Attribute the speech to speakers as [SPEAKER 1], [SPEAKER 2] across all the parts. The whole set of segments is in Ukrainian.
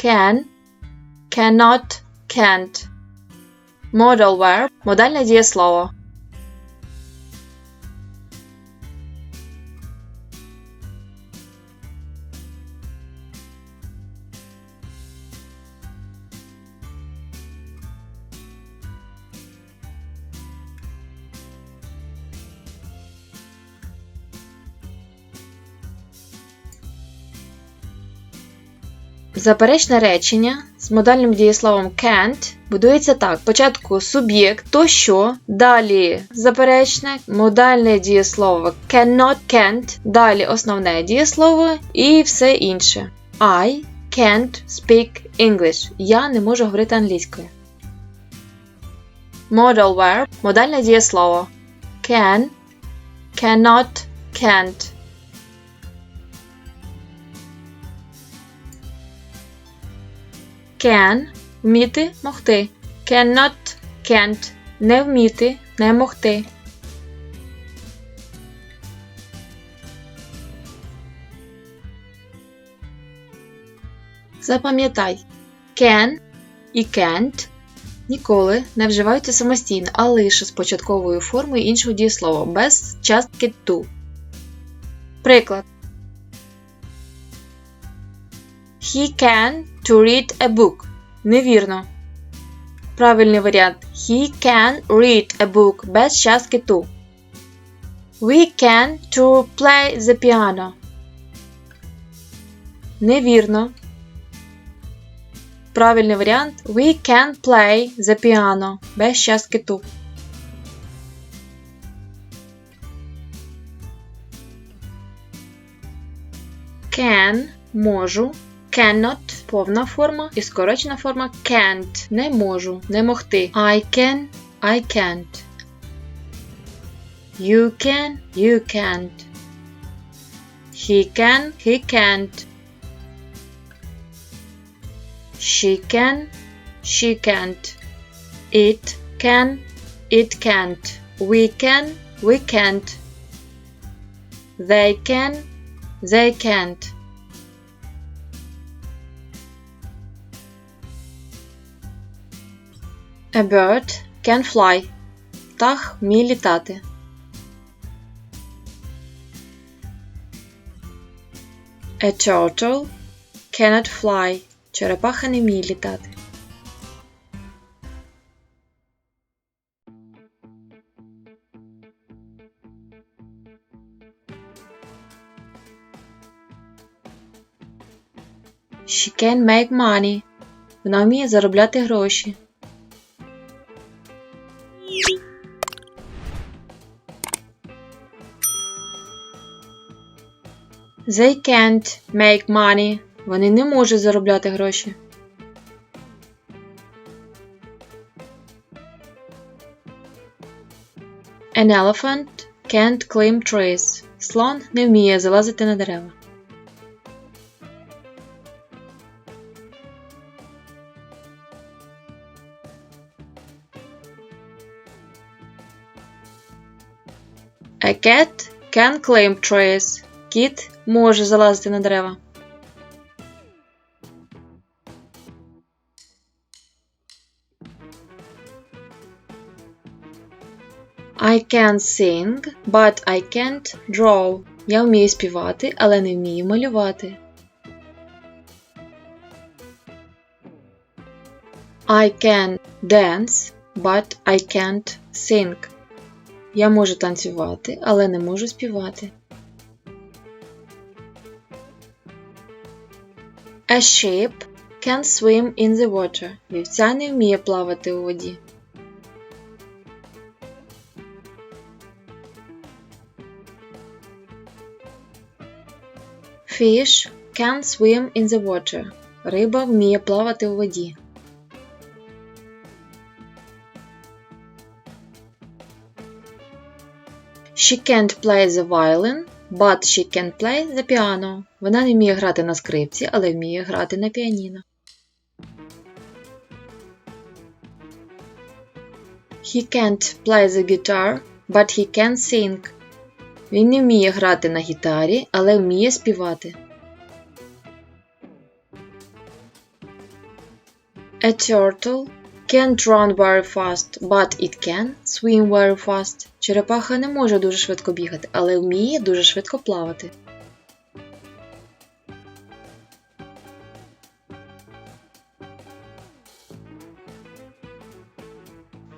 [SPEAKER 1] can, cannot, can't. Modal verb – модальне дієслово. Заперечне речення з модальним дієсловом can't будується так: спочатку суб'єкт то що, далі заперечне, модальне дієслово cannot, can't, далі основне дієслово і все інше. I can't speak English. Я не можу говорити англійською. Modal verb – модальне дієслово can, cannot, can't. Can – вміти, могти. Cannot, can't – не вміти, не могти. Запам'ятай, can і can't ніколи не вживаються самостійно, а лише з початковою формою іншого дієслова, без частки to. Приклад. He can to read a book. Невірно. Правильний варіант. He can read a book без частки to. We can to play the piano. Невірно. Правильний варіант. We can play the piano без частки to. Can можу. Cannot повна форма і скорочена форма can't. Не можу, не могти. I can, I can't. You can, you can't. He can, he can't. She can, she can't. It can, it can't. We can, we can't. They can, they can't. A bird can fly. Птах вміє літати. A turtle cannot fly. Черепаха не вміє літати. She can make money. Вона вміє заробляти гроші. They can't make money. Вони не можуть заробляти гроші. An elephant can't climb trees. Слон не вміє залазити на дерева. A cat can climb trees. Кіт може залазити на дерева. I can sing, but I can't draw. Я вмію співати, але не вмію малювати. I can dance, but I can't sing. Я можу танцювати, але не можу співати. A sheep can swim in the water. Вівця не вміє плавати у воді. Fish can swim in the water. Риба вміє плавати у воді. She can't play the violin, but she can play the piano. Вона не вміє грати на скрипці, але вміє грати на піаніно. He can't play the guitar, but he can sing. Він не вміє грати на гітарі, але вміє співати. A turtle can't run very fast, but it can swim very fast. Черепаха не може дуже швидко бігати, але вміє дуже швидко плавати.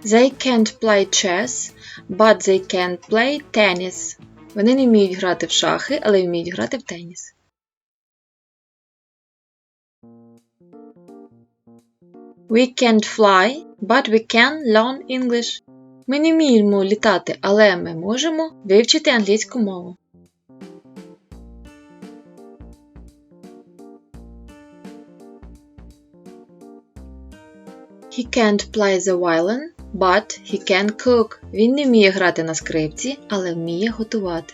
[SPEAKER 1] They can't play chess, but they can play tennis. Вони не вміють грати в шахи, але вміють грати в теніс. We can't fly, but we can learn English. Ми не вміємо літати, але ми можемо вивчити англійську мову. He can't play the violin, but he can cook. Він не вміє грати на скрипці, але вміє готувати.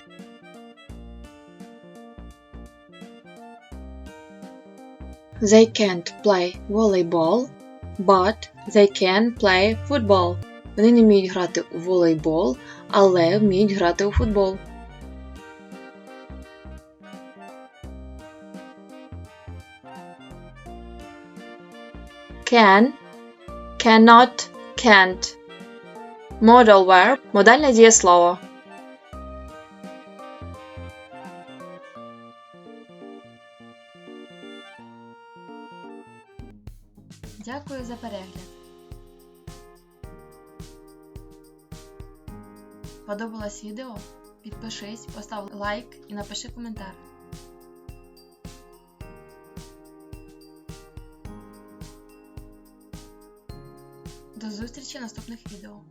[SPEAKER 1] They can't play volleyball, but they can play football. Вони не вміють грати у волейбол, але вміють грати у футбол. Can, cannot, can't. Modal verb – модальне дієслово. Дякую за перегляд. Подобалось відео? Підпишись, постав лайк і напиши коментар. До зустрічі наступних відео.